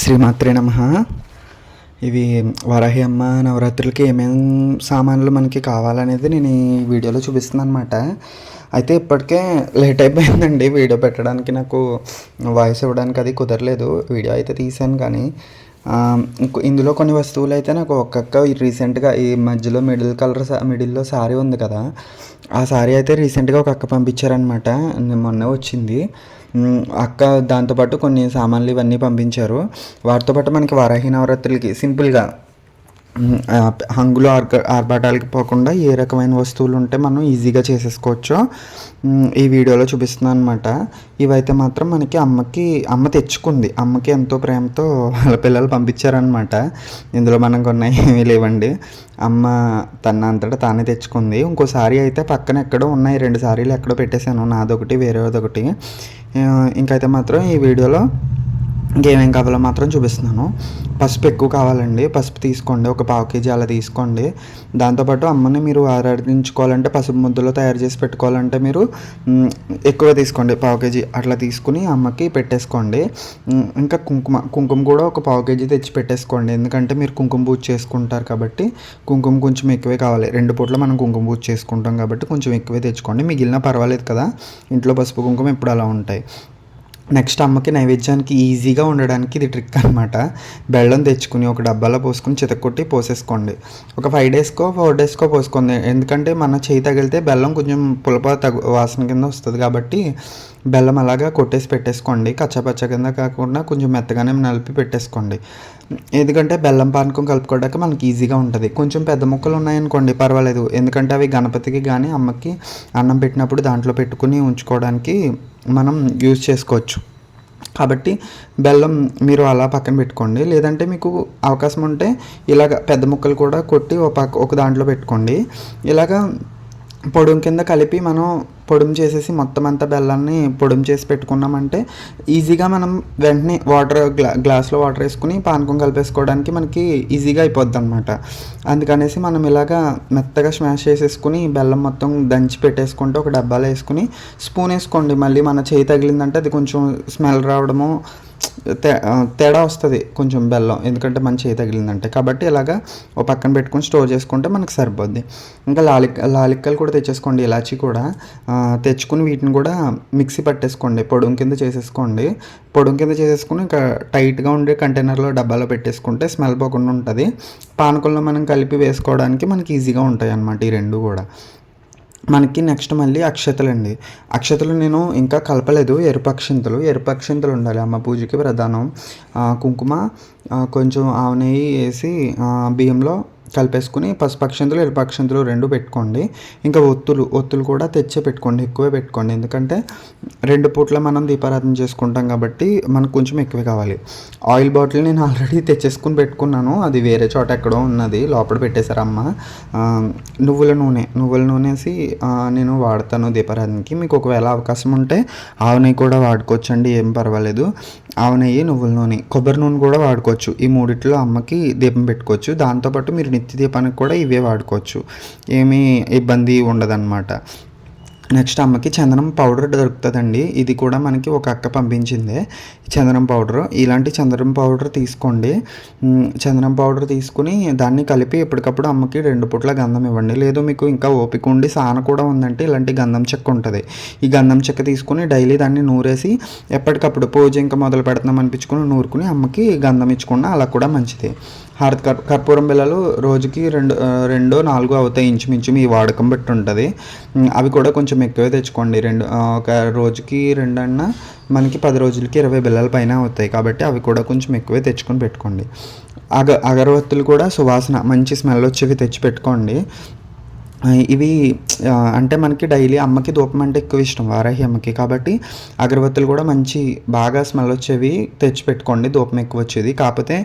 శ్రీమాత్రే నమ. ఇవి వరాహి అమ్మ నవరాత్రులకి ఏమేం సామాన్లు మనకి కావాలనేది నేను ఈ వీడియోలో చూపిస్తున్నాను అనమాట అయితే ఇప్పటికే లేట్ అయిపోయిందండి వీడియో పెట్టడానికి. నాకు వాయిస్ ఇవ్వడానికి అది కుదరలేదు. వీడియో అయితే తీసాను కానీ ఇందులో కొన్ని వస్తువులు అయితే నాకు ఒక్కొక్క రీసెంట్గా ఈ మధ్యలో మిడిల్ కలర్ మిడిల్లో శారీ ఉంది కదా ఆ శారీ అయితే రీసెంట్గా ఒక అక్క పంపించారనమాట మొన్న వచ్చింది. అక్క దాంతోపాటు కొన్ని సామాన్లు ఇవన్నీ పంపించారు. వాటితో పాటు మనకి వారాహి నవరాత్రులకి సింపుల్గా హంగులు ఆర్గ ఆర్భాటాలకి పోకుండా ఏ రకమైన వస్తువులు ఉంటే మనం ఈజీగా చేసేసుకోవచ్చు. ఈ వీడియోలో చూపిస్తున్నాను అనమాట ఇవైతే మాత్రం మనకి అమ్మకి అమ్మ తెచ్చుకుంది. అమ్మకి ఎంతో ప్రేమతో వాళ్ళ పిల్లలు పంపించారనమాట ఇందులో మనం కొన్న ఏమీ లేవండి. అమ్మ తన అంతటా తానే తెచ్చుకుంది. ఇంకోసారి అయితే పక్కన ఎక్కడో ఉన్నాయి. రెండు సారీలు ఎక్కడో పెట్టేశాను. నాదొకటి వేరేదొకటి ఇంకైతే మాత్రం ఈ వీడియోలో ఇంకేమేం కావాలో మాత్రం చూపిస్తున్నాను. పసుపు ఎక్కువ కావాలండి. పసుపు తీసుకోండి. ఒక పావు కేజీ అలా తీసుకోండి. దాంతోపాటు అమ్మని మీరు ఆరాధించుకోవాలంటే పసుపు ముద్దలో తయారు చేసి పెట్టుకోవాలంటే మీరు ఎక్కువ తీసుకోండి. పావు కేజీ అట్లా తీసుకుని అమ్మకి పెట్టేసుకోండి. ఇంకా కుంకుమ. కుంకుమ కూడా ఒక పావు కేజీ తెచ్చి పెట్టేసుకోండి. ఎందుకంటే మీరు కుంకుమ పూజ చేసుకుంటారు కాబట్టి కుంకుమ కొంచెం ఎక్కువే కావాలి. రెండు పూట్ల మనం కుంకుమ పూజ చేసుకుంటాం కాబట్టి కొంచెం ఎక్కువే తెచ్చుకోండి. మిగిలిన పర్వాలేదు కదా. ఇంట్లో పసుపు కుంకుమ ఎప్పుడు అలా ఉంటాయి. నెక్స్ట్ అమ్మకి నైవేద్యానికి ఈజీగా ఉండడానికి ఇది ట్రిక్ అనమాట బెల్లం తెచ్చుకుని ఒక డబ్బాలో పోసుకుని చితకొట్టి పోసేసుకోండి. ఒక ఫైవ్ డేస్కో ఫోర్ డేస్కో పోసుకోండి. ఎందుకంటే మన చేయి తగిలితే బెల్లం కొంచెం పులప తగు వాసన కింద వస్తుంది కాబట్టి బెల్లం అలాగా కొట్టేసి పెట్టేసుకోండి. కచ్చపచ్చ కింద కాకుండా కొంచెం మెత్తగానే నలిపి పెట్టేసుకోండి. ఎందుకంటే బెల్లం పానకం కలుపుకోవడానికి మనకి ఈజీగా ఉంటుంది. కొంచెం పెద్ద ముక్కలు ఉన్నాయనుకోండి పర్వాలేదు. ఎందుకంటే అవి గణపతికి కానీ అమ్మకి అన్నం పెట్టినప్పుడు దాంట్లో పెట్టుకుని ఉంచుకోవడానికి మనం యూజ్ చేసుకోవచ్చు. కాబట్టి బెల్లం మీరు అలా పక్కన పెట్టుకోండి. లేదంటే మీకు అవకాశం ఉంటే ఇలాగ పెద్ద ముక్కలు కూడా కొట్టి ఒక పక్క ఒక దాంట్లో పెట్టుకోండి. ఇలాగ పొడుం కింద కలిపి మనం పొడుం చేసేసి మొత్తం అంతా బెల్లాన్ని పొడుం చేసి పెట్టుకున్నామంటే ఈజీగా మనం వెంటనే వాటర్ గ్లా గ్లాస్లో వాటర్ వేసుకుని పానకం కలిపేసుకోవడానికి మనకి ఈజీగా అయిపోద్ది అనమాట అందుకనేసి మనం ఇలాగా మెత్తగా స్మాష్ చేసేసుకుని బెల్లం మొత్తం దంచి పెట్టేసుకుంటే ఒక డబ్బాలో వేసుకుని స్పూన్ వేసుకోండి. మళ్ళీ మన చేయి తగిలిందంటే అది కొంచెం స్మెల్ రావడము తేడా వస్తుంది కొంచెం బెల్లం. ఎందుకంటే మన చేయి తగిలిందంటే. కాబట్టి ఇలాగా ఓ పక్కన పెట్టుకొని స్టోర్ చేసుకుంటే మనకి సరిపోద్ది. ఇంకా లాలిక్ లాలిక్కలు కూడా తెచ్చేసుకోండి ఇలాచి కూడా. తెచ్చుకుని వీటిని కూడా మిక్సీ పట్టేసుకోండి. పొడుం కింద చేసేసుకోండి. పొడుం కింద చేసేసుకుని ఇంకా టైట్గా ఉండే కంటైనర్లో డబ్బాలో పెట్టేసుకుంటే స్మెల్ పోకుండా ఉంటుంది. పానకంలో మనం కలిపి వేసుకోవడానికి మనకి ఈజీగా ఉంటాయి అన్నమాట ఈ రెండు కూడా. మనకి నెక్స్ట్ మళ్ళీ అక్షతలండి. అక్షతలు నేను ఇంకా కలపలేదు. ఎరుపు ఎరుపక్షింతలు ఎరుపు ఉండాలి. అమ్మ పూజకి ప్రధానం. కుంకుమ కొంచెం ఆవు నెయ్యి వేసి బియ్యంలో కలిపేసుకుని పసుపు అక్షింతలు ఎరుపు రెండు పెట్టుకోండి. ఇంకా ఒత్తులు ఒత్తులు కూడా తెచ్చే పెట్టుకోండి ఎక్కువే పెట్టుకోండి. ఎందుకంటే రెండు పూట్ల మనం దీపారాధన చేసుకుంటాం కాబట్టి మనకు కొంచెం ఎక్కువే కావాలి. ఆయిల్ బాటిల్ నేను ఆల్రెడీ తెచ్చేసుకుని పెట్టుకున్నాను. అది వేరే చోట ఎక్కడో ఉన్నది. లోపల పెట్టేశారమ్మ. నువ్వుల నూనె. నువ్వుల నూనేసి నేను వాడతాను దీపారాధనకి. మీకు ఒకవేళ అవకాశం ఉంటే ఆవు నెయ్యి కూడా వాడుకోవచ్చండి. ఏం పర్వాలేదు. ఆవు నెయ్యి నువ్వుల నూనె. కొబ్బరి నూనె కూడా వాడుకోవచ్చు. ఈ మూడిట్లో అమ్మకి దీపం పెట్టుకోవచ్చు. దాంతోపాటు మీరు నెత్తి దీపానికి కూడా ఇవే వాడుకోవచ్చు. ఏమీ ఇబ్బంది ఉండదన్నమాట. నెక్స్ట్ అమ్మకి చందనం పౌడర్ దొరుకుతుందండి. ఇది కూడా మనకి ఒక అక్క పంపించిందే. చందనం పౌడర్. ఇలాంటి చందనం పౌడర్ తీసుకోండి. చందనం పౌడర్ తీసుకుని దాన్ని కలిపి ఎప్పటికప్పుడు అమ్మకి రెండు పుట్ల గంధం ఇవ్వండి. లేదు మీకు ఇంకా ఓపిక ఉండి సాన కూడా ఉందంటే ఇలాంటి గంధం చెక్క ఉంటుంది. ఈ గంధం చెక్క తీసుకుని డైలీ దాన్ని నూరేసి ఎప్పటికప్పుడు పూజ ఇంకా మొదలు పెడుతున్నాం అనిపించుకుని నూరుకుని అమ్మకి గంధం ఇచ్చుకున్నా అలా కూడా మంచిది. హారతి కర్ కర్పూరం బిళ్ళలు రోజుకి రెండు రెండో నాలుగో అవుతాయి ఇంచుమించు మీ వాడకం బట్టి ఉంటుంది అవి కూడా కొంచెం ఎక్కువే తెచ్చుకోండి. రెండు ఒక రోజుకి రెండన్నా మనకి పది రోజులకి ఇరవై బిళ్ళల పైన అవుతాయి కాబట్టి అవి కూడా కొంచెం ఎక్కువే తెచ్చుకొని పెట్టుకోండి. అగ అగరవత్తులు కూడా సువాసన మంచి స్మెల్ వచ్చేవి తెచ్చి పెట్టుకోండి. ఇవి అంటే మనకి డైలీ అమ్మకి ధూపం అంటే ఎక్కువ ఇష్టం వారాహి అమ్మకి. కాబట్టి అగరబత్తులు కూడా మంచి బాగా స్మెల్ వచ్చేవి తెచ్చి పెట్టుకోండి ధూపం ఎక్కువ వచ్చేది. కాకపోతే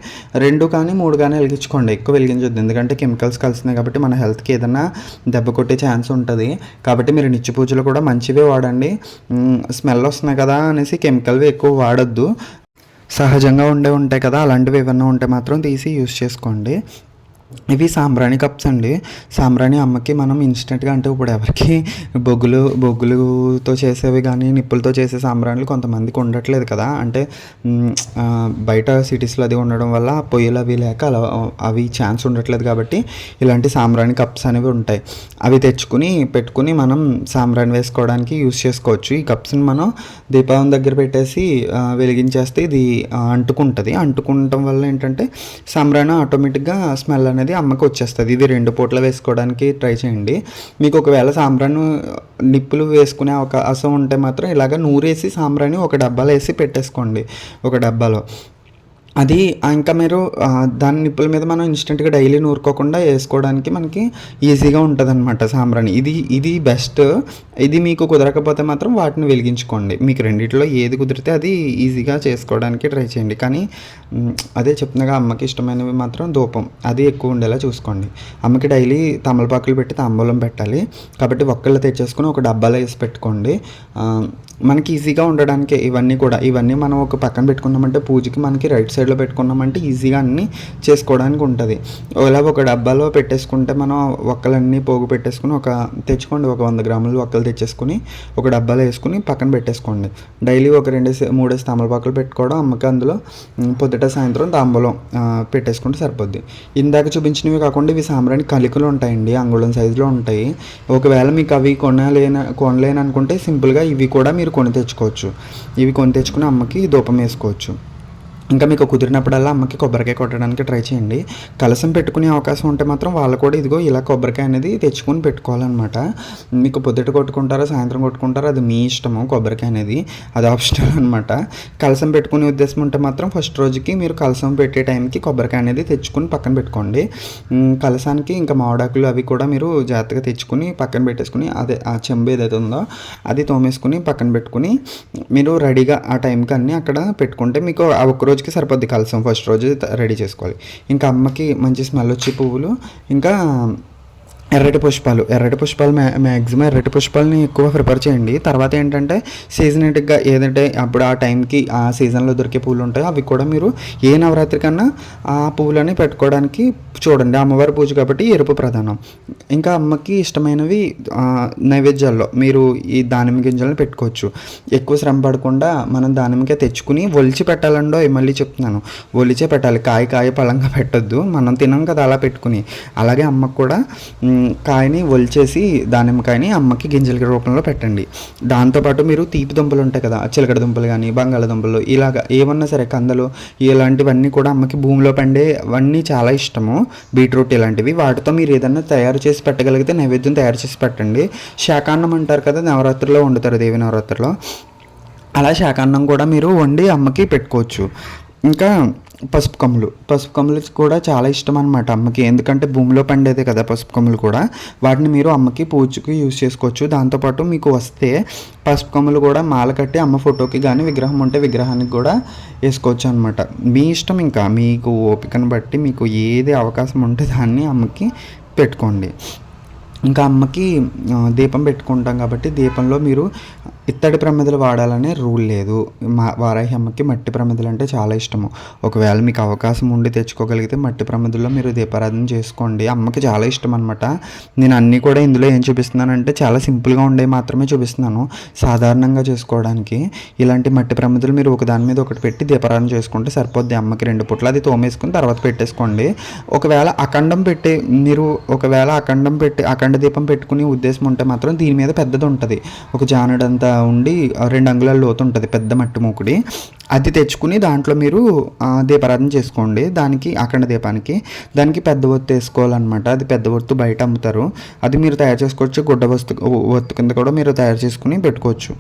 రెండు కానీ మూడు కానీ వెలిగించుకోండి ఎక్కువ వెలిగించొద్దు. ఎందుకంటే కెమికల్స్ కలిసినాయి కాబట్టి మన హెల్త్కి ఏదైనా దెబ్బ కొట్టే ఛాన్స్ ఉంటుంది. కాబట్టి మీరు నిత్య పూజలు కూడా మంచివే వాడండి. స్మెల్ వస్తున్నాయి కదా అనేసి కెమికల్వి ఎక్కువ వాడొద్దు. సహజంగా ఉండే ఉంటాయి కదా అలాంటివి ఏమన్నా ఉంటే మాత్రం తీసి యూస్ చేసుకోండి. ఇవి సాంబ్రాణి కప్స్ అండి. సాంబ్రాణి అమ్మకి మనం ఇన్స్టెంట్గా అంటే ఇప్పుడు ఎవరికి బొగ్గులు బొగ్గులతో చేసేవి కానీ నిప్పులతో చేసే సాంబ్రాణిలు కొంతమందికి ఉండట్లేదు కదా. అంటే బయట సిటీస్లో అది ఉండడం వల్ల పొయ్యిలు అవి లేక అలా అవి ఛాన్స్ ఉండట్లేదు కాబట్టి ఇలాంటి సాంబ్రాణి కప్స్ అనేవి ఉంటాయి. అవి తెచ్చుకుని పెట్టుకుని మనం సాంబ్రాణి వేసుకోవడానికి యూస్ చేసుకోవచ్చు. ఈ కప్స్ని మనం దీపావళి దగ్గర పెట్టేసి వెలిగించేస్తే ఇది అంటుకుంటుంది. అంటుకుంటం వల్ల ఏంటంటే సాంబ్రాణి ఆటోమేటిక్గా స్మెల్ అనేది అమ్మకి వచ్చేస్తుంది. ఇది రెండు పూట్ల వేసుకోవడానికి ట్రై చేయండి. మీకు ఒకవేళ సాంబ్రాణి నిప్పులు వేసుకునే అవకాశం ఉంటే మాత్రం ఇలాగ నూరేసి సాంబ్రాణి ఒక డబ్బాలో వేసి పెట్టేసుకోండి. ఒక డబ్బాలో. అది ఇంకా మీరు దాని నిప్పుల మీద మనం ఇన్స్టెంట్గా డైలీ నూరుకోకుండా వేసుకోవడానికి మనకి ఈజీగా ఉంటుంది అనమాట సాంబ్రాణి. ఇది ఇది బెస్ట్. ఇది మీకు కుదరకపోతే మాత్రం వాటిని వెలిగించుకోండి. మీకు రెండిట్లో ఏది కుదిరితే అది ఈజీగా చేసుకోవడానికి ట్రై చేయండి. కానీ అదే చెప్తున్నాగా అమ్మకి ఇష్టమైనవి మాత్రం ధూపం అది ఎక్కువ ఉండేలా చూసుకోండి. అమ్మకి డైలీ తమలపాకులు పెట్టి తాంబూలం పెట్టాలి. కాబట్టి ఒక్కళ్ళు తెచ్చేసుకుని ఒక డబ్బాలో వేసి పెట్టుకోండి. మనకి ఈజీగా ఉండడానికి ఇవన్నీ కూడా. ఇవన్నీ మనం ఒక పక్కన పెట్టుకున్నామంటే పూజకి మనకి రైట్ సైడ్లో పెట్టుకున్నామంటే ఈజీగా అన్నీ చేసుకోవడానికి ఉంటుంది. ఇలా ఒక డబ్బాలో పెట్టేసుకుంటే మనం ఒక్కలన్నీ పోగు పెట్టేసుకుని ఒక తెచ్చుకోండి ఒక వంద గ్రాములు ఒక్కలు తెచ్చేసుకుని ఒక డబ్బాలో వేసుకుని పక్కన పెట్టేసుకోండి. డైలీ ఒక రెండు మూడేసి తమలపాకులు పెట్టుకోవడం అమ్మకి అందులో పొద్దుట సాయంత్రం తాంబూలం పెట్టేసుకుంటే సరిపోద్ది. ఇందాక చూపించినవి కాకుండా ఇవి సాంబ్రాణి కలికలు ఉంటాయండి అంగుళం సైజులో ఉంటాయి. ఒకవేళ మీకు అవి కొనలేన కొనలేను అనుకుంటే సింపుల్గా ఇవి కూడా మీరు కొని తెచ్చుకోవచ్చు. ఇవి కొని తెచ్చుకుని అమ్మకి దూపం వేసుకోవచ్చు. ఇంకా మీకు కుదిరినప్పుడల్లా అమ్మకి కొబ్బరికాయ కొట్టడానికి ట్రై చేయండి. కలసం పెట్టుకునే అవకాశం ఉంటే మాత్రం వాళ్ళు కూడా ఇదిగో ఇలా కొబ్బరికాయ అనేది తెచ్చుకొని పెట్టుకోవాలన్నమాట. మీకు పొద్దుట కొట్టుకుంటారో సాయంత్రం కొట్టుకుంటారో అది మీ ఇష్టము కొబ్బరికాయ అనేది. అది ఆప్షనల్ అనమాట కలసం పెట్టుకునే ఉద్దేశం ఉంటే మాత్రం ఫస్ట్ రోజుకి మీరు కలసం పెట్టే టైంకి కొబ్బరికాయ అనేది తెచ్చుకుని పక్కన పెట్టుకోండి. కలసానికి ఇంకా మామిడాకులు అవి కూడా మీరు జాగ్రత్తగా తెచ్చుకుని పక్కన పెట్టేసుకుని అదే ఆ చెంబు ఏదైతే ఉందో అది తోమేసుకుని పక్కన పెట్టుకుని మీరు రెడీగా ఆ టైంకి అన్నీ అక్కడ పెట్టుకుంటే మీకు ఆ ఒక్కరోజు రోజుకి సరిపోద్ది కలసం ఫస్ట్ రోజు రెడీ చేసుకోవాలి. ఇంకా అమ్మకి మంచి స్మెల్ వచ్చే పువ్వులు ఇంకా ఎర్రటి పుష్పాలు. ఎర్రటి పుష్పాలు మ్యా మ్యాక్సిమం ఎర్రటి పుష్పాలని ఎక్కువ ప్రిపేర్ చేయండి. తర్వాత ఏంటంటే సీజనేటిక్గా ఏదంటే అప్పుడు ఆ టైంకి ఆ సీజన్లో దొరికే పూలు ఉంటాయో అవి కూడా మీరు ఏ నవరాత్రి కన్నా ఆ పువ్వులని పెట్టుకోవడానికి చూడండి. అమ్మవారి పూజ కాబట్టి ఎరుపు ప్రధానం. ఇంకా అమ్మకి ఇష్టమైనవి నైవేద్యాల్లో మీరు ఈ దానిమ్మ గింజలను పెట్టుకోవచ్చు. ఎక్కువ శ్రమ పడకుండా మనం దానిమ్మకే తెచ్చుకుని ఒలిచి పెట్టాలండో మళ్ళీ చెప్తున్నాను. ఒలిచే పెట్టాలి. కాయ కాయ పళంగా పెట్టొద్దు. మనం తినం కదా అలా పెట్టుకుని. అలాగే అమ్మకు కూడా కాయని ఒలిచేసి దానిమ్మకాయని అమ్మకి గింజల రూపంలో పెట్టండి. దాంతోపాటు మీరు తీపి దుంపలు ఉంటాయి కదా చిలకడ దుంపలు కానీ బంగాళదుంపలు ఇలాగ ఏమన్నా సరే కందలు ఇలాంటివన్నీ కూడా అమ్మకి భూమిలో పండే అవన్నీ చాలా ఇష్టము. బీట్రూట్ ఇలాంటివి. వాటితో మీరు ఏదన్నా తయారు చేసి పెట్టగలిగితే నైవేద్యం తయారు చేసి పెట్టండి. శాకాన్నం అంటారు కదా నవరాత్రిలో వండుతారు దేవి నవరాత్రిలో అలా శాకాన్నం కూడా మీరు వండి అమ్మకి పెట్టుకోవచ్చు. ఇంకా పసుపు కమ్ములు పసుపు కమ్ములు కూడా చాలా ఇష్టం అనమాట అమ్మకి. ఎందుకంటే భూమిలో పండేదే కదా పసుపు కమ్ములు కూడా. వాటిని మీరు అమ్మకి పూజకి యూజ్ చేసుకోవచ్చు. దాంతోపాటు మీకు వస్తే పసుపు కమ్ములు కూడా మాల కట్టి అమ్మ ఫోటోకి కానీ విగ్రహం ఉంటే విగ్రహానికి కూడా వేసుకోవచ్చు అనమాట మీ ఇష్టం ఇంకా. మీకు ఓపికను బట్టి మీకు ఏది అవకాశం ఉంటే దాన్ని అమ్మకి పెట్టుకోండి. ఇంకా అమ్మకి దీపం పెట్టుకుంటాం కాబట్టి దీపంలో మీరు ఇత్తడి ప్రమిదలు వాడాలనే రూల్ లేదు. మా వారాహి అమ్మకి మట్టి ప్రమిదలు అంటే చాలా ఇష్టము. ఒకవేళ మీకు అవకాశం ఉండి తెచ్చుకోగలిగితే మట్టి ప్రమిదల్లో మీరు దీపారాధన చేసుకోండి. అమ్మకి చాలా ఇష్టం అనమాట నేను అన్నీ కూడా ఇందులో ఏం చూపిస్తున్నానంటే చాలా సింపుల్గా ఉండే మాత్రమే చూపిస్తున్నాను. సాధారణంగా చేసుకోవడానికి ఇలాంటి మట్టి ప్రమిదలు మీరు ఒక దాని మీద ఒకటి పెట్టి దీపారాధన చేసుకుంటే సరిపోద్ది. అమ్మకి రెండు పుట్లు అది తోమేసుకుని తర్వాత పెట్టేసుకోండి. ఒకవేళ అఖండం పెట్టి మీరు ఒకవేళ అఖండం పెట్టి అఖండ దీపం పెట్టుకునే ఉద్దేశం ఉంటే మాత్రం దీని మీద పెద్దది ఉంటుంది ఒక జానడంతా ఉండి రెండు అంగుళాల లోతు ఉంటుంది పెద్ద మట్టి మూకుడి. అది తెచ్చుకుని దాంట్లో మీరు దీపారాధన చేసుకోండి. దానికి అఖండ దీపానికి. దానికి పెద్ద ఒత్తు వేసుకోవాలన్నమాట. అది పెద్ద ఒత్తు బయట అమ్ముతారు. అది మీరు తయారు చేసుకోవచ్చు. గుడ్డ వస్తు ఒత్తు కింద కూడా మీరు తయారు చేసుకుని పెట్టుకోవచ్చు.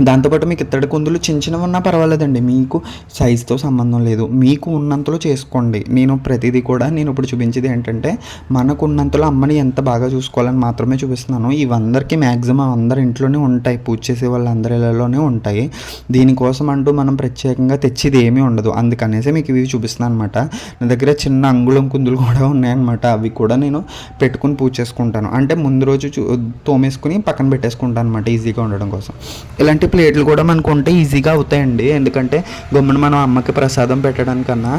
దాంతోపాటు మీకు ఇత్తడి కుందులు చిన్న చిన్నవి ఉన్నా పర్వాలేదండి. మీకు సైజుతో సంబంధం లేదు. మీకు ఉన్నంతలో చేసుకోండి. నేను ప్రతిదీ కూడా నేను ఇప్పుడు చూపించేది ఏంటంటే మనకు ఉన్నంతలో అమ్మని ఎంత బాగా చూసుకోవాలని మాత్రమే చూపిస్తున్నాను. ఇవందరికీ మ్యాక్సిమం అందరి ఇంట్లోనే ఉంటాయి. పూజ చేసే వాళ్ళందరి ఇళ్ళలోనే ఉంటాయి. దీనికోసం అంటూ మనం ప్రత్యేకంగా తెచ్చేది ఏమీ ఉండదు. అందుకనేసి మీకు ఇవి చూపిస్తున్నాను అనమాట నా దగ్గర చిన్న అంగుళం కుందులు కూడా ఉన్నాయన్నమాట. అవి కూడా నేను పెట్టుకుని పూజ చేసుకుంటాను. అంటే ముందు రోజు చూ తోమేసుకుని పక్కన పెట్టేసుకుంటాను అనమాట ఈజీగా ఉండడం కోసం. ఇలాంటి ఇలాంటి ప్లేట్లు కూడా మనకు ఉంటే ఈజీగా అవుతాయండి. ఎందుకంటే గమ్మున మనం అమ్మకి ప్రసాదం పెట్టడానికన్నా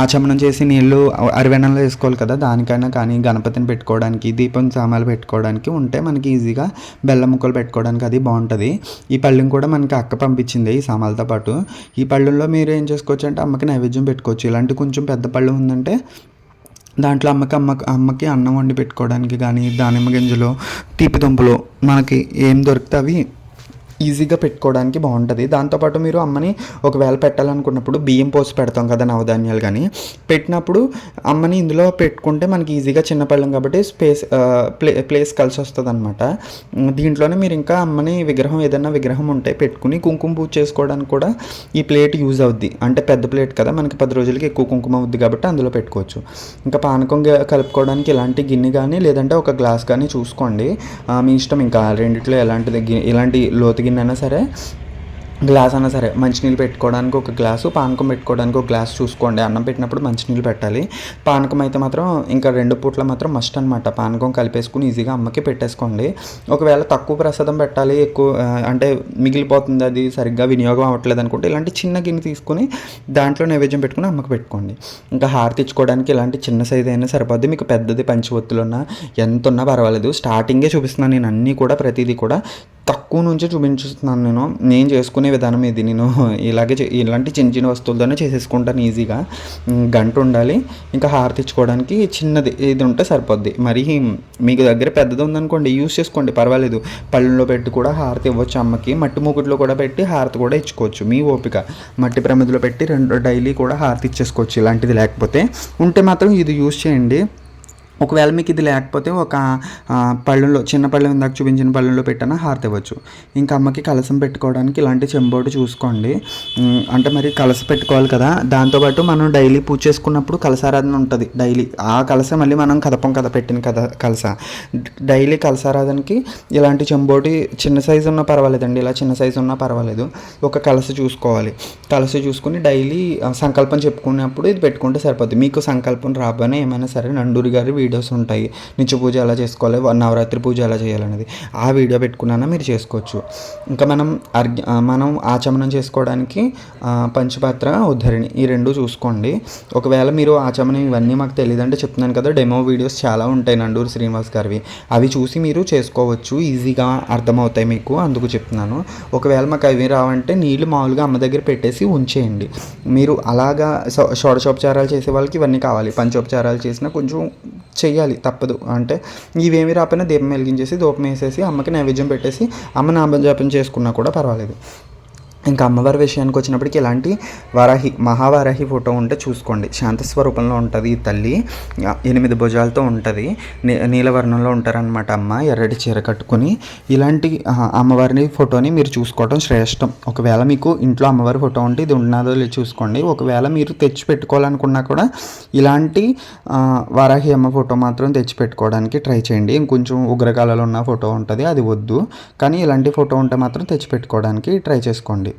ఆచమనం చేసి నీళ్ళు అరివెనంలో వేసుకోవాలి కదా దానికైనా కానీ గణపతిని పెట్టుకోవడానికి దీపం సామాన్లు పెట్టుకోవడానికి ఉంటే మనకి ఈజీగా బెల్లం ముక్కలు పెట్టుకోవడానికి అది బాగుంటుంది. ఈ పళ్ళెం కూడా మనకి అక్క పంపించింది ఈ సామాన్లతో పాటు. ఈ పళ్ళెంలో మీరు ఏం చేసుకోవచ్చు అంటే అమ్మకి నైవేద్యం పెట్టుకోవచ్చు. ఇలాంటి కొంచెం పెద్ద పళ్ళు ఉందంటే దాంట్లో అమ్మకి అమ్మ అమ్మకి అన్నం వండి పెట్టుకోవడానికి కానీ దానిమ్మ గింజలు తీపి దుంపలు మనకి ఏం దొరికితే అవి ఈజీగా పెట్టుకోవడానికి బాగుంటుంది. దాంతోపాటు మీరు అమ్మని ఒకవేళ పెట్టాలనుకున్నప్పుడు బియ్యం పోసి పెడతాం కదా నవధాన్యాలు కానీ పెట్టినప్పుడు అమ్మని ఇందులో పెట్టుకుంటే మనకి ఈజీగా చిన్న పళ్ళం కాబట్టి స్పేస్ ప్లే ప్లేస్ కలిసి వస్తుంది అనమాట దీంట్లోనే మీరు ఇంకా అమ్మని విగ్రహం ఏదైనా విగ్రహం ఉంటే పెట్టుకుని కుంకుమ పూజ చేసుకోవడానికి కూడా ఈ ప్లేట్ యూజ్ అవుద్ది. అంటే పెద్ద ప్లేట్ కదా మనకి పది రోజులకి ఎక్కువ కుంకుమ అవుద్ది కాబట్టి అందులో పెట్టుకోవచ్చు. ఇంకా పానకం కలుపుకోవడానికి ఇలాంటి గిన్నె కానీ లేదంటే ఒక గ్లాస్ కానీ చూసుకోండి. మీ ఇష్టం ఇంకా రెండిట్లో ఎలాంటిది ఇలాంటి లోతు గిన్నె సరే గ్లాస్ అన్నా సరే మంచినీళ్ళు పెట్టుకోవడానికి ఒక గ్లాసు పానకం పెట్టుకోవడానికి ఒక గ్లాస్ చూసుకోండి. అన్నం పెట్టినప్పుడు మంచినీళ్ళు పెట్టాలి. పానకం అయితే మాత్రం ఇంకా రెండు పూట్ల మాత్రం మస్ట్ అనమాట పానకం కలిపేసుకుని ఈజీగా అమ్మకి పెట్టేసుకోండి. ఒకవేళ తక్కువ ప్రసాదం పెట్టాలి ఎక్కువ అంటే మిగిలిపోతుంది అది సరిగ్గా వినియోగం అవ్వట్లేదు అనుకుంటే ఇలాంటి చిన్న గిన్నె తీసుకుని దాంట్లో నైవేద్యం పెట్టుకుని అమ్మకి పెట్టుకోండి. ఇంకా హారతి ఇచ్చుకోవడానికి ఇలాంటి చిన్న సైజ్ అయినా సరిపోద్ది. మీకు పెద్దది పంచవత్తులు ఉన్నా ఎంత ఉన్నా పర్వాలేదు స్టార్టింగే చూపిస్తున్నాను నేను. అన్నీ కూడా ప్రతిదీ కూడా తక్కువ నుంచి చూపించుతున్నాను నేను. నేను చేసుకునే విధానం ఇది. నేను ఇలాగే ఇలాంటి చిన్న చిన్న వస్తువులతోనే చేసేసుకుంటాను ఈజీగా. గంట ఉండాలి. ఇంకా హారతి ఇచ్చుకోవడానికి చిన్నది ఇది ఉంటే సరిపోద్ది. మరి మీకు దగ్గర పెద్దది ఉందనుకోండి యూస్ చేసుకోండి. పర్వాలేదు. పళ్ళలో పెట్టి కూడా హారతి ఇవ్వచ్చు అమ్మకి. మట్టి మూకుట్లో కూడా పెట్టి హారతి కూడా ఇచ్చుకోవచ్చు. మీ ఓపిక. మట్టి ప్రమిదిలో పెట్టి రెండు డైలీ కూడా హారతి ఇచ్చేసుకోవచ్చు. ఇలాంటిది లేకపోతే ఉంటే మాత్రం ఇది యూస్ చేయండి. ఒకవేళ మీకు ఇది లేకపోతే ఒక పళ్ళెంలో చిన్న పళ్ళెం ఇందాక చూపించిన పళ్ళెంలో పెట్టినా హారతి ఇవ్వచ్చు ఇంకా అమ్మకి కలసం పెట్టుకోవడానికి ఇలాంటి చెంబోటు చూసుకోండి. అంటే మరి కలస పెట్టుకోవాలి కదా. దాంతోపాటు మనం డైలీ పూజ చేసుకున్నప్పుడు కలసారాధన ఉంటుంది. డైలీ ఆ కలస మళ్ళీ మనం కదపం కదా పెట్టిన కథ కలస. డైలీ కలసారాధనకి ఇలాంటి చెంబోటి చిన్న సైజు ఉన్నా పర్వాలేదండి. ఇలా చిన్న సైజు ఉన్నా పర్వాలేదు. ఒక కలస చూసుకోవాలి. కలస చూసుకుని డైలీ సంకల్పం చెప్పుకున్నప్పుడు ఇది పెట్టుకుంటే సరిపోద్ది. మీకు సంకల్పం రాబోనే ఏమైనా సరే నండూరి గారి వీడియోస్ ఉంటాయి. నిత్య పూజ ఎలా చేసుకోవాలి? నవరాత్రి పూజ ఎలా చేయాలనేది. ఆ వీడియో పెట్టుకున్నా మీరు చేసుకోవచ్చు. ఇంకా మనం అర్గ మనం ఆచమనం చేసుకోవడానికి పంచపాత్ర ఉద్ధరిణి ఈ రెండు చూసుకోండి. ఒకవేళ మీరు ఆచమనం ఇవన్నీ మాకు తెలియదంటే చెప్తున్నాను కదా డెమో వీడియోస్ చాలా ఉంటాయి నండూరు శ్రీనివాస్ గారివి. అవి చూసి మీరు చేసుకోవచ్చు. ఈజీగా అర్థమవుతాయి మీకు అందుకు చెప్తున్నాను. ఒకవేళ మాకు అవి రావంటే నీళ్ళు మామూలుగా అమ్మ దగ్గర పెట్టేసి ఉంచేయండి. మీరు అలాగా షోడశోపచారాలు చేసే వాళ్ళకి ఇవన్నీ కావాలి. పంచోపచారాలు చేసినా కొంచెం చేయాలి తప్పదు. అంటే ఇవేమి రాకపోయినా దీపం వెలిగించేసి దూపం వేసేసి అమ్మకి నైవేద్యం పెట్టేసి అమ్మ నామజాపం చేసుకున్నా కూడా పర్వాలేదు. ఇంకా అమ్మవారి విషయానికి వచ్చినప్పటికి ఇలాంటి వరాహి మహావారాహి ఫోటో ఉంటే చూసుకోండి. శాంత స్వరూపంలో ఉంటుంది ఈ తల్లి. ఎనిమిది భుజాలతో ఉంటుంది. నీ నీలవర్ణంలో ఉంటారనమాట అమ్మ. ఎర్రటి చీర కట్టుకొని ఇలాంటి అమ్మవారిని ఫోటోని మీరు చూసుకోవడం శ్రేష్టం. ఒకవేళ మీకు ఇంట్లో అమ్మవారి ఫోటో ఉంటే ఇది ఉన్నదో లేదు చూసుకోండి. ఒకవేళ మీరు తెచ్చి పెట్టుకోవాలనుకున్నా కూడా ఇలాంటి వారాహి అమ్మ ఫోటో మాత్రం తెచ్చి పెట్టుకోవడానికి ట్రై చేయండి. ఇంకొంచెం ఉగ్రకాలలో ఉన్న ఫోటో ఉంటుంది అది వద్దు. కానీ ఇలాంటి ఫోటో ఉంటే మాత్రం తెచ్చి పెట్టుకోవడానికి ట్రై చేసుకోండి.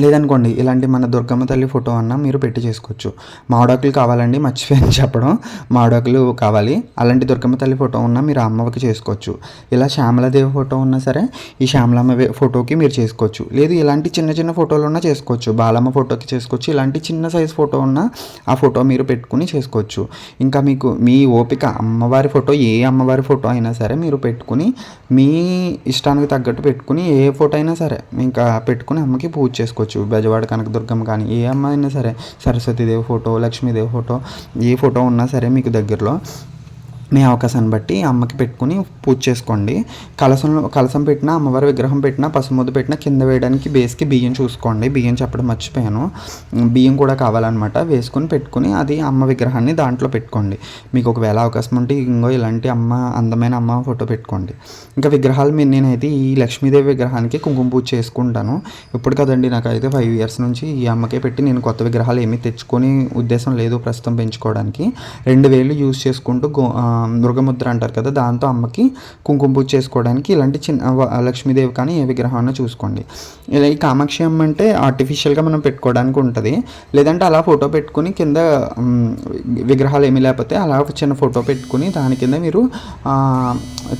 లేదనుకోండి ఇలాంటి మన దుర్గమ్మ తల్లి ఫోటో అన్న మీరు పెట్టి చేసుకోవచ్చు. మామిడాకులు కావాలండి మర్చిపోయాను చెప్పడం. మావడాకులు కావాలి. అలాంటి దుర్గమ్మ తల్లి ఫోటో ఉన్నా మీరు అమ్మకి చేసుకోవచ్చు. ఇలా శ్యామలాదేవి ఫోటో ఉన్నా సరే ఈ శ్యామలమ్మ వే- ఫోటోకి మీరు చేసుకోవచ్చు. లేదు ఇలాంటి చిన్న చిన్న ఫోటోలు ఉన్నా చేసుకోవచ్చు. బాలమ్మ ఫోటోకి చేసుకోవచ్చు. ఇలాంటి చిన్న సైజ్ ఫోటో ఉన్నా ఆ ఫోటో మీరు పెట్టుకుని చేసుకోవచ్చు. ఇంకా మీకు మీ ఓపిక అమ్మవారి ఫోటో ఏ అమ్మవారి ఫోటో అయినా సరే మీరు పెట్టుకుని మీ ఇష్టానికి తగ్గట్టు పెట్టుకుని ఏ ఫోటో అయినా సరే ఇంకా పెట్టుకుని అమ్మకి పూజ చేసుకోవచ్చు. బెజవాడ కనకదుర్గమ్మ కానీ ఏ అమ్మ అయినా సరే సరస్వతీదేవి ఫోటో లక్ష్మీదేవి ఫోటో ఏ ఫోటో ఉన్నా సరే మీకు దగ్గరలో మీ అవకాశాన్ని బట్టి అమ్మకి పెట్టుకుని పూజ చేసుకోండి. కలసంలో కలసం పెట్టినా అమ్మవారి విగ్రహం పెట్టినా పసుముద్దు పెట్టినా కింద వేయడానికి బేస్కి బియ్యం చూసుకోండి. బియ్యం చెప్పడం మర్చిపోయాను. బియ్యం కూడా కావాలన్నమాట. వేసుకుని పెట్టుకుని అది అమ్మ విగ్రహాన్ని దాంట్లో పెట్టుకోండి. మీకు ఒకవేళ అవకాశం ఉంటే ఇంకో ఇలాంటి అమ్మ అందమైన అమ్మ ఫోటో పెట్టుకోండి. ఇంకా విగ్రహాలు మీరు నేనైతే ఈ లక్ష్మీదేవి విగ్రహానికి కుంకుమ పూజ చేసుకుంటాను. ఇప్పుడు కదండి అయితే ఫైవ్ ఇయర్స్ నుంచి ఈ అమ్మకే పెట్టి నేను కొత్త విగ్రహాలు ఏమీ తెచ్చుకొని ఉద్దేశం లేదు ప్రస్తుతం పెంచుకోవడానికి. రెండు వేలు యూజ్ చేసుకుంటూ గో మృగముద్ర అంటారు కదా దాంతో అమ్మకి కుంకుమ పూజ చేసుకోవడానికి ఇలాంటి చిన్న లక్ష్మీదేవి కానీ ఏ విగ్రహాన్ని చూసుకోండి. ఇలా ఈ కామాక్షి అమ్మ అంటే ఆర్టిఫిషియల్గా మనం పెట్టుకోవడానికి ఉంటుంది. లేదంటే అలా ఫోటో పెట్టుకుని కింద విగ్రహాలు ఏమీ లేకపోతే అలా చిన్న ఫోటో పెట్టుకుని దాని కింద మీరు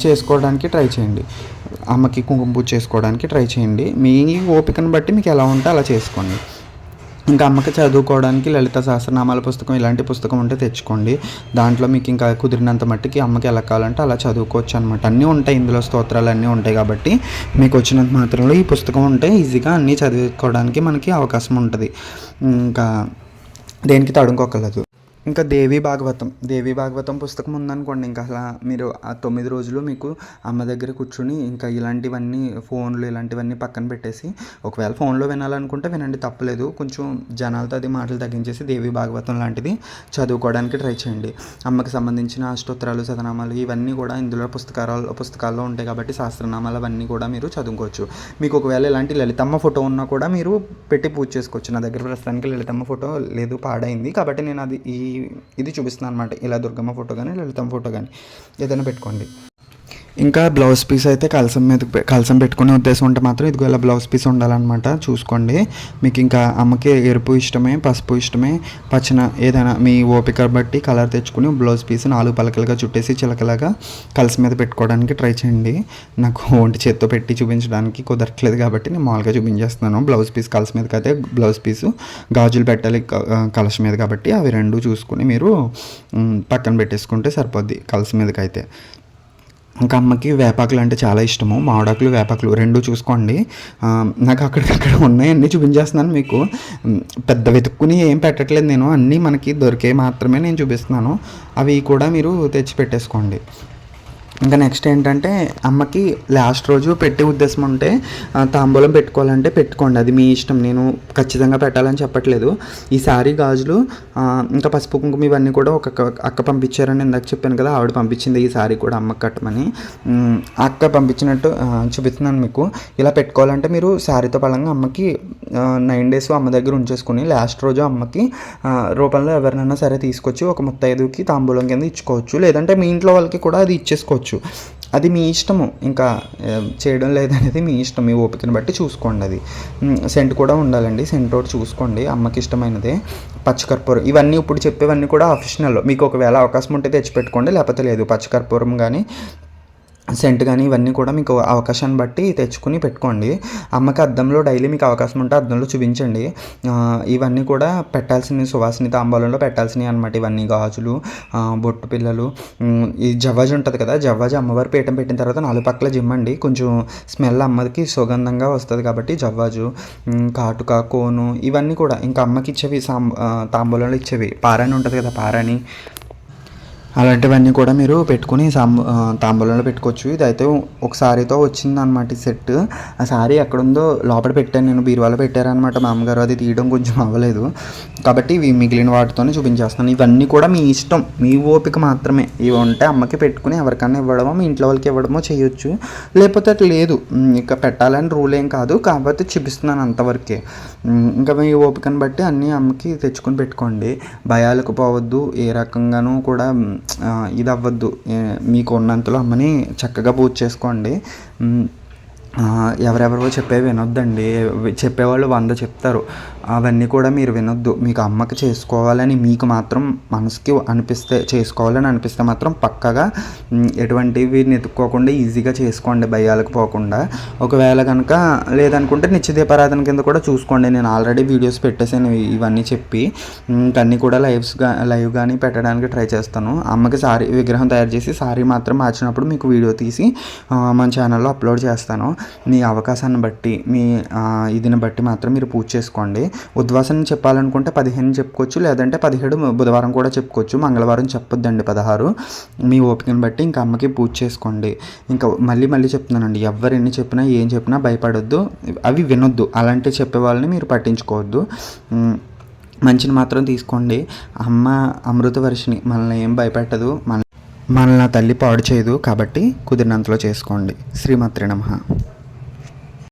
చేసుకోవడానికి ట్రై చేయండి. అమ్మకి కుంకుమ పూజ చేసుకోవడానికి ట్రై చేయండి. మీ ఓపికను బట్టి మీకు ఎలా ఉంటే అలా చేసుకోండి. ఇంకా అమ్మకి చదువుకోవడానికి లలిత సహస్రనామాల పుస్తకం ఇలాంటి పుస్తకం ఉంటే తెచ్చుకోండి. దాంట్లో మీకు ఇంకా కుదిరినంత మట్టికి అమ్మకి ఎలా కావాలంటే అలా చదువుకోవచ్చు అనమాట అన్నీ ఉంటాయి ఇందులో స్తోత్రాలు అన్నీ ఉంటాయి కాబట్టి మీకు వచ్చినంత మాత్రంలో ఈ పుస్తకం ఉంటే ఈజీగా అన్నీ చదువుకోవడానికి మనకి అవకాశం ఉంటుంది. ఇంకా దేనికి తడుముకోకలేదు ఇంకా దేవి భాగవతం. దేవి భాగవతం పుస్తకం ఉందనుకోండి ఇంకా అసలు మీరు ఆ తొమ్మిది రోజులు మీకు అమ్మ దగ్గర కూర్చుని ఇంకా ఇలాంటివన్నీ ఫోన్లు ఇలాంటివన్నీ పక్కన పెట్టేసి ఒకవేళ ఫోన్లో వినాలనుకుంటే వినండి తప్పలేదు. కొంచెం జనాలతో అది మాటలు తగ్గించేసి దేవి భాగవతం లాంటిది చదువుకోవడానికి ట్రై చేయండి. అమ్మకి సంబంధించిన అష్టోత్తరాలు సదనామాలు ఇవన్నీ కూడా ఇందులో పుస్తకాలు పుస్తకాల్లో ఉంటాయి కాబట్టి శాస్త్రనామాలు అవన్నీ కూడా మీరు చదువుకోవచ్చు. మీకు ఒకవేళ ఇలాంటి లలితమ్మ ఫోటో ఉన్నా కూడా మీరు పెట్టి పూజ చేసుకోవచ్చు. నా దగ్గర ప్రస్తుతానికి లలితమ్మ ఫోటో లేదు పాడైంది కాబట్టి నేను అది ఈ ఇది చూపిస్తుంది అనమాట ఇలా దుర్గమ్మ ఫోటో కానీ లలితమ్మ ఫోటో కానీ ఏదైనా పెట్టుకోండి. ఇంకా బ్లౌజ్ పీస్ అయితే కలసం మీద కలసం పెట్టుకునే ఉద్దేశం ఉంటే మాత్రం ఇదిగో ఇలా బ్లౌజ్ పీస్ ఉండాలన్నమాట చూసుకోండి. మీకు ఇంకా అమ్మకి ఎరుపు ఇష్టమే పసుపు ఇష్టమే పచ్చన ఏదైనా మీ ఓపిక బట్టి కలర్ తెచ్చుకుని బ్లౌజ్ పీస్ నాలుగు పలకలుగా చుట్టేసి చిలకలాగా కలసం మీద పెట్టుకోవడానికి ట్రై చేయండి. నాకు ఒంటి చేత్తో పెట్టి చూపించడానికి కుదరట్లేదు కాబట్టి నేను మామూలుగా చూపించేస్తున్నాను. బ్లౌజ్ పీస్ కలసం మీదకి అయితే బ్లౌజ్ పీసు గాజులు పెట్టాలి కలసం మీద కాబట్టి అవి రెండు చూసుకుని మీరు పక్కన పెట్టేసుకుంటే సరిపోద్ది కలస మీదకైతే. అయితే ఇంకా అమ్మకి వేపాకులు అంటే చాలా ఇష్టము. మామిడాకులు వేపాకులు రెండు చూసుకోండి. నాకు అక్కడికక్కడ ఉన్నాయన్నీ చూపించేస్తున్నాను మీకు. పెద్ద వెతుక్కుని ఏం పెట్టట్లేదు నేను. అన్నీ మనకి దొరికే మాత్రమే నేను చూపిస్తున్నాను. అవి కూడా మీరు తెచ్చి పెట్టేసుకోండి. ఇంకా నెక్స్ట్ ఏంటంటే అమ్మకి లాస్ట్ రోజు పెట్టే ఉద్దేశం ఉంటే తాంబూలం పెట్టుకోవాలంటే పెట్టుకోండి. అది మీ ఇష్టం. నేను ఖచ్చితంగా పెట్టాలని చెప్పట్లేదు. ఈ సారీ గాజులు ఇంకా పసుపు కుంకుమ ఇవన్నీ కూడా ఒక అక్క పంపించారని ఇందాక చెప్పాను కదా ఆవిడ పంపించింది ఈ సారీ కూడా అమ్మకి కట్టమని. అక్క పంపించినట్టు చూపిస్తున్నాను మీకు. ఇలా పెట్టుకోవాలంటే మీరు శారీతో పడంగా అమ్మకి నైన్ డేస్ అమ్మ దగ్గర ఉంచేసుకుని లాస్ట్ రోజు అమ్మకి రూపంలో ఎవరినైనా సరే తీసుకొచ్చి ఒక ముత్తైదుకి తాంబూలం కింద ఇచ్చుకోవచ్చు. లేదంటే మీ ఇంట్లో వాళ్ళకి కూడా అది ఇచ్చేసుకోవచ్చు. చేసుకోవచ్చు అది మీ ఇష్టము. ఇంకా చేయడం లేదనేది మీ ఇష్టం. మీ ఓపికను బట్టి చూసుకోండి అది. సెంట్ కూడా ఉండాలండి. సెంట్ ఒకటి చూసుకోండి. అమ్మకి ఇష్టమైనదే. పచ్చకర్పూరం. ఇవన్నీ ఇప్పుడు చెప్పేవన్నీ కూడా ఆఫిషనల్ మీకు ఒకవేళ అవకాశం ఉంటే తెచ్చిపెట్టుకోండి. లేకపోతే లేదు. పచ్చకర్పూరం కానీ సెంట్ కానీ ఇవన్నీ కూడా మీకు అవకాశాన్ని బట్టి తెచ్చుకుని పెట్టుకోండి. అమ్మకి అద్దంలో డైలీ మీకు అవకాశం ఉంటే అద్దంలో చూపించండి. ఇవన్నీ కూడా పెట్టాల్సిన సువాసిని తాంబూలంలో పెట్టాల్సినవి అనమాట ఇవన్నీ గాజులు బొట్టు పిల్లలు ఈ జవ్వాజు ఉంటుంది కదా జవ్వాజు అమ్మవారి పీఠం పెట్టిన తర్వాత నాలుగు పక్కల జిమ్మండి కొంచెం స్మెల్ అమ్మకి సుగంధంగా వస్తుంది కాబట్టి జవ్వాజు కాటుక కోను ఇవన్నీ కూడా. ఇంకా అమ్మకి ఇచ్చేవి సాం తాంబూలంలో ఇచ్చేవి. పారాణి ఉంటుంది కదా పారాణి. అలాంటివన్నీ కూడా మీరు పెట్టుకుని తాంబూలంలో పెట్టుకోవచ్చు. ఇదైతే ఒక సారీతో వచ్చింది అనమాట ఈ సెట్ ఆ సారీ ఎక్కడుందో లోపల పెట్టాను నేను బీరువాలో పెట్టారనమాట మా అమ్మగారు అది తీయడం కొంచెం అవ్వలేదు. కాబట్టి ఇవి మిగిలిన వాటితోనే చూపించేస్తాను ఇవన్నీ కూడా మీ ఇష్టం. మీ ఓపిక మాత్రమే. ఇవి ఉంటే అమ్మకి పెట్టుకుని ఎవరికైనా ఇవ్వడమో మీ ఇంట్లో వాళ్ళకి ఇవ్వడమో చేయొచ్చు. లేకపోతే అట్లా లేదు. ఇక పెట్టాలని రూల్ ఏం కాదు. కాకపోతే చూపిస్తున్నాను అంతవరకే. ఇంకా మీ ఓపికను బట్టి అన్నీ అమ్మకి తెచ్చుకొని పెట్టుకోండి. భయాలకు పోవద్దు. ఏ రకంగానూ కూడా ఇది అవ్వద్దు మీకు ఉన్నంతలో అమ్మని చక్కగా పూజ చేసుకోండి. ఎవరెవరో చెప్పేవి వినొద్దండి. చెప్పేవాళ్ళు వంద చెప్తారు. అవన్నీ కూడా మీరు వినొద్దు. మీకు అమ్మకి చేసుకోవాలని మీకు మాత్రం మనసుకి అనిపిస్తే చేసుకోవాలని అనిపిస్తే మాత్రం పక్కగా ఎటువంటివి నెతుక్కోకుండా ఈజీగా చేసుకోండి భయాలకు పోకుండా. ఒకవేళ కనుక లేదనుకుంటే నిత్యదీపారాధన కింద కూడా చూసుకోండి. నేను ఆల్రెడీ వీడియోస్ పెట్టేసాను ఇవన్నీ చెప్పి. అన్నీ కూడా లైవ్స్గా లైవ్ కానీ పెట్టడానికి ట్రై చేస్తాను. అమ్మకి సారీ విగ్రహం తయారు చేసి సారీ మాత్రం మార్చినప్పుడు మీకు వీడియో తీసి మన ఛానల్లో అప్లోడ్ చేస్తాను. మీ అవకాశాన్ని బట్టి మీ ఇదిని బట్టి మాత్రం మీరు పూజ చేసుకోండి. ఉద్వాసన చెప్పాలనుకుంటే పదిహేను చెప్పుకోవచ్చు లేదంటే పదిహేడు బుధవారం కూడా చెప్పుకోవచ్చు. మంగళవారం చెప్పొద్దండి పదహారు. మీ ఓపికను బట్టి ఇంకా అమ్మకి పూజ చేసుకోండి. ఇంకా మళ్ళీ మళ్ళీ చెప్తున్నానండి ఎవరు ఎన్ని చెప్పినా ఏం చెప్పినా భయపడొద్దు. అవి వినొద్దు. అలాంటివి చెప్పే వాళ్ళని మీరు పట్టించుకోవద్దు. మంచిని మాత్రం తీసుకోండి. అమ్మ అమృత వర్షిని మనల్ని ఏం భయపెట్టదు. మన మనల్ని తల్లి పాడు చేయదు కాబట్టి కుదిరినంతలో చేసుకోండి. శ్రీమాత్రి నమ.